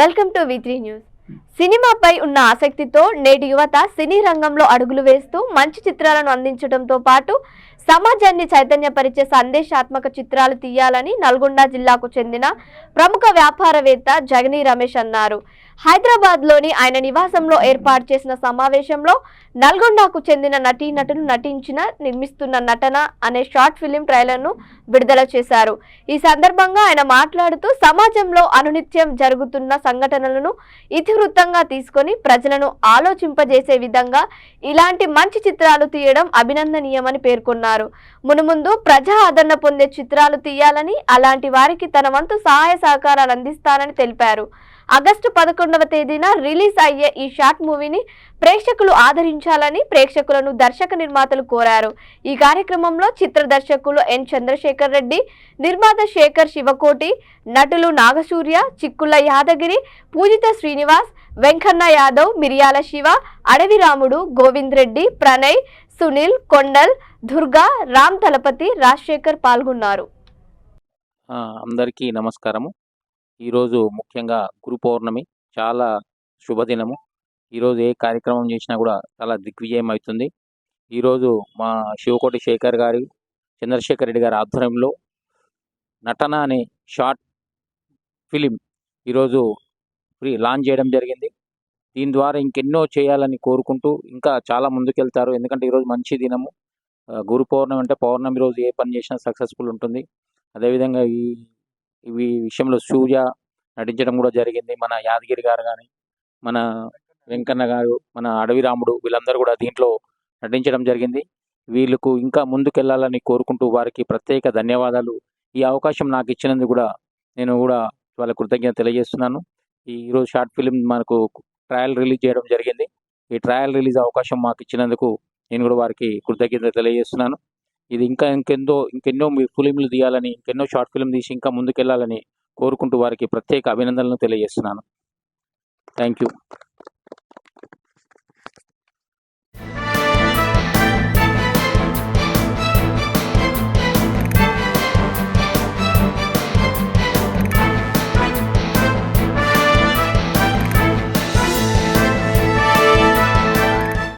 Welcome to V three news. సినిమాపై ఉన్న ఆసక్తితో నేటి యువత సినీ రంగంలో అడుగులు వేస్తూ మంచి చిత్రాలను అందించడంతో పాటు సమాజాన్ని చైతన్యపరిచే సందేశాత్మక చిత్రాలు తీయాలని నల్గొండ జిల్లాకు చెందిన ప్రముఖ వ్యాపారవేత్త జగనీ రమేష్ అన్నారు. హైదరాబాద్లోని ఆయన నివాసంలో ఏర్పాటు చేసిన సమావేశంలో నల్గొండకు చెందిన నటీనటులు నటించిన నిర్మిస్తున్న నటన అనే షార్ట్ ఫిలిం ట్రైలర్ను విడుదల చేశారు. ఈ సందర్భంగా ఆయన మాట్లాడుతూ సమాజంలో అనునిత్యం జరుగుతున్న సంఘటనలను ఇతివృత్తంగా తీసుకొని ప్రజలను ఆలోచింపజేసే విధంగా ఇలాంటి మంచి చిత్రాలు తీయడం అభినందనీయమని పేర్కొన్నారు. మునుముందు ప్రజా ఆదరణ పొందే చిత్రాలు తీయాలని అలాంటి వారికి తన వంతు సహాయ సహకారాలు అందిస్తానని తెలిపారు. ఆగస్టు పదకొండవ తేదీన రిలీజ్ అయ్యే ఈ షార్ట్ మూవీని ప్రేక్షకులు ఆదరించాలని ప్రేక్షకులను దర్శక నిర్మాతలు కోరారు. ఈ కార్యక్రమంలో చిత్ర దర్శకులు ఎన్. చంద్రశేఖర్ రెడ్డి నిర్మాత శేఖర్ శివకోటి నటులు నాగసూర్య చిక్కుల యాదగిరి పూజిత శ్రీనివాస్ వెంకన్న యాదవ్ మిరియాల శివ అడవి రాముడు గోవింద్ రెడ్డి ప్రణయ్ సునీల్ కొండల్ దుర్గా రామ్ తలపతి రాజశేఖర్ పాల్గొన్నారు. అందరికీ నమస్కారము. ఈరోజు ముఖ్యంగా గురు పౌర్ణమి చాలా శుభదినము. ఈరోజు ఏ కార్యక్రమం చేసినా కూడా చాలా దిగ్విజయం అవుతుంది. ఈరోజు మా శివకోటి శేఖర్ గారి చంద్రశేఖర్ రెడ్డి గారి ఆధ్వర్యంలో నటన అనే షార్ట్ ఫిలిం ఈరోజు ఫ్రీ లాంచ్ చేయడం జరిగింది. దీని ద్వారా ఇంకెన్నో చేయాలని కోరుకుంటూ ఇంకా చాలా ముందుకెళ్తారు. ఎందుకంటే ఈరోజు మంచి దినము. గురు పౌర్ణమి అంటే పౌర్ణమి రోజు ఏ పని చేసినా సక్సెస్ఫుల్ ఉంటుంది. అదేవిధంగా ఈ ఈ విషయంలో సూర్య నటించడం కూడా జరిగింది. మన యాదగిరి గారు కానీ మన వెంకన్న గారు మన అడవి రాముడు వీళ్ళందరూ కూడా దీంట్లో నటించడం జరిగింది. వీళ్ళకు ఇంకా ముందుకెళ్ళాలని కోరుకుంటూ వారికి ప్రత్యేక ధన్యవాదాలు. ఈ అవకాశం నాకు ఇచ్చినందుకు కూడా నేను కూడా వాళ్ళ కృతజ్ఞత తెలియజేస్తున్నాను. ఈరోజు షార్ట్ ఫిలిం మనకు ట్రయల్ రిలీజ్ చేయడం జరిగింది. ఈ ట్రయల్ రిలీజ్ అవకాశం మాకు ఇచ్చినందుకు నేను కూడా వారికి కృతజ్ఞత తెలియజేస్తున్నాను. ఇది ఇంకా ఇంకెందో ఇంకెన్నో మీ ఫిలింలు తీయాలని ఇంకెన్నో షార్ట్ ఫిల్మ్ తీసి ఇంకా ముందుకెళ్ళాలని కోరుకుంటూ వారికి ప్రత్యేక అభినందనలు తెలియజేస్తున్నాను. Thank you